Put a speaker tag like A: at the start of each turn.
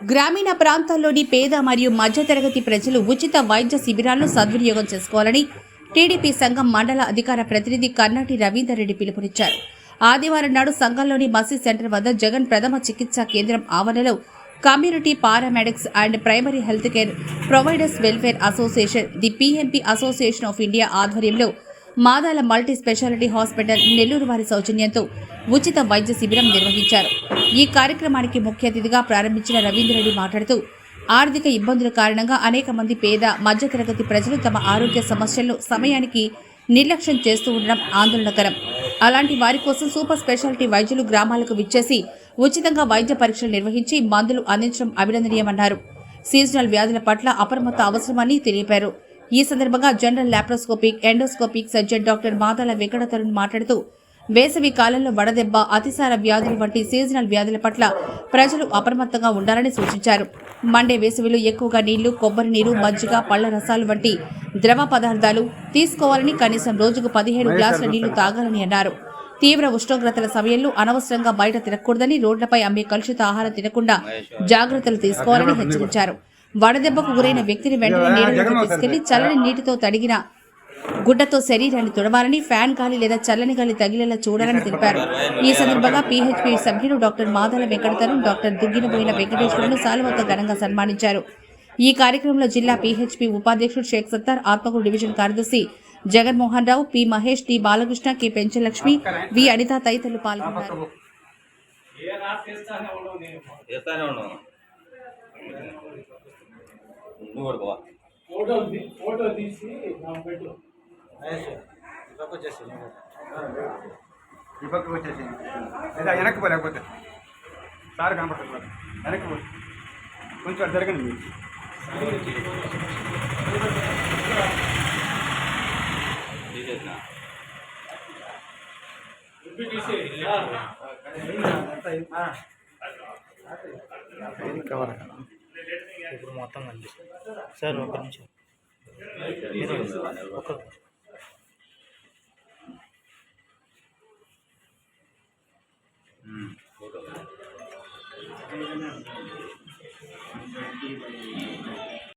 A: గ్రామీణ ప్రాంతాల్లోని పేద మరియు మధ్యతరగతి ప్రజలు ఉచిత వైద్య శిబిరాలను సద్వినియోగం చేసుకోవాలని టీడీపీ సంఘం మండల అధికార ప్రతినిధి కర్ణాటి రవీందర్ రెడ్డి పిలుపునిచ్చారు. ఆదివారం నాడు సంఘంలోని మసీద్ సెంటర్ వద్ద జగన్ ప్రథమ చికిత్సా కేంద్రం ఆవరణలో community paramedics and primary health care providers welfare association the PMP association of India ఆధ్వర్యంలో Madala multi speciality hospital Nellore వారి సౌజన్యంతో ఉచిత వైద్య శిబిరం నిర్వహించారు. ఈ కార్యక్రమానికి ముఖ్య అతిథిగా ప్రారంభించిన రవీంద్రరెడ్డి మాట్లాడుతూ ఆర్థిక ఇబ్బందుల కారణంగా అనేక మంది పేద మధ్యతరగతి ప్రజలు తమ ఆరోగ్య సమస్యలను సమయానికి నిర్లక్ష్యం చేస్తూ ఉండడం ఆందోళనకరం. అలాంటి వారి కోసం సూపర్ స్పెషాలిటీ వైద్యులు గ్రామాలకు విచ్చేసి ఉచితంగా వైద్య పరీక్షలు నిర్వహించి మందులు అందించడం అభినందనీయమన్నారు. సీజనల్ వ్యాధుల పట్ల అప్రమత్త అవసరమని తెలిపారు. ఈ సందర్భంగా general laparoscopic endoscopic surgeon doctor Madala Venkata Tarun మాట్లాడుతూ వేసవి కాలంలో వడదెబ్బ అతిసార వ్యాధులు వంటి సీజనల్ వ్యాధుల పట్ల ప్రజలు అప్రమత్తంగా ఉండాలని సూచించారు. మండే వేసవిలో ఎక్కువగా నీళ్ళు కొబ్బరి నీరు మజ్జిగ పళ్ళ రసాలు వంటి ద్రవ పదార్థాలు తీసుకోవాలని కనీసం రోజుకు పదిహేడు గ్లాసుల నీళ్ళు తాగాలని అన్నారు. తీవ్ర ఉష్ణోగ్రతల సమయంలో అనవసరంగా బయట తినకూడదని రోడ్లపై అమ్మే కలుషిత ఆహారం తినకుండా జాగ్రత్తలు తీసుకోవాలని హెచ్చరించారు. వడదెబ్బకు గురైన వ్యక్తిని వెంటనే నీడలోకి తీసుకెళ్ళి చల్లని నీటితో తడిగిన గుడ్డతో శరీరాన్ని తుడవాలని ఫ్యాన్ గాలి లేదా చల్లని గాలి తగిలేలా చూడాలని తెలిపారు. ఈ సందర్భంగా పీహెచ్పీ సభ్యులు డాక్టర్ మాదాల వెంకటతరుణ్ డాక్టర్ దుగ్గినబోయిన వెంకటేశ్వరులను సాలువతో ఘనంగా సన్మానించారు. ఈ కార్యక్రమంలో జిల్లా పీహెచ్పీ ఉపాధ్యక్షుడు షేక్ సత్తార్ ఆత్మకూరు డివిజన్ కార్యదర్శి Jaganmohan Rao P Mahesh T Balakrishna K Penchalakshmi V Anitha తదితరులు పాల్గొన్నారు.
B: చేస్తానే ఉన్నాను నువ్వు కూడా పోవా
C: ఫోటో తీ- ఫోటో తీసి నాకు పెట్టు
D: ఈ పక్కకు వచ్చేసి లేదా వెనక్కి పో లేకపోతే సార్ కనపడుతుంది వెనక్కి పో కొంచెం జరగండి మీరు
C: ఉప్పి తీసి
E: ఇప్పుడు మొత్తం కనిపిస్తుంది సార్ ఒక నిమిషం. ఒక
B: ఫోటో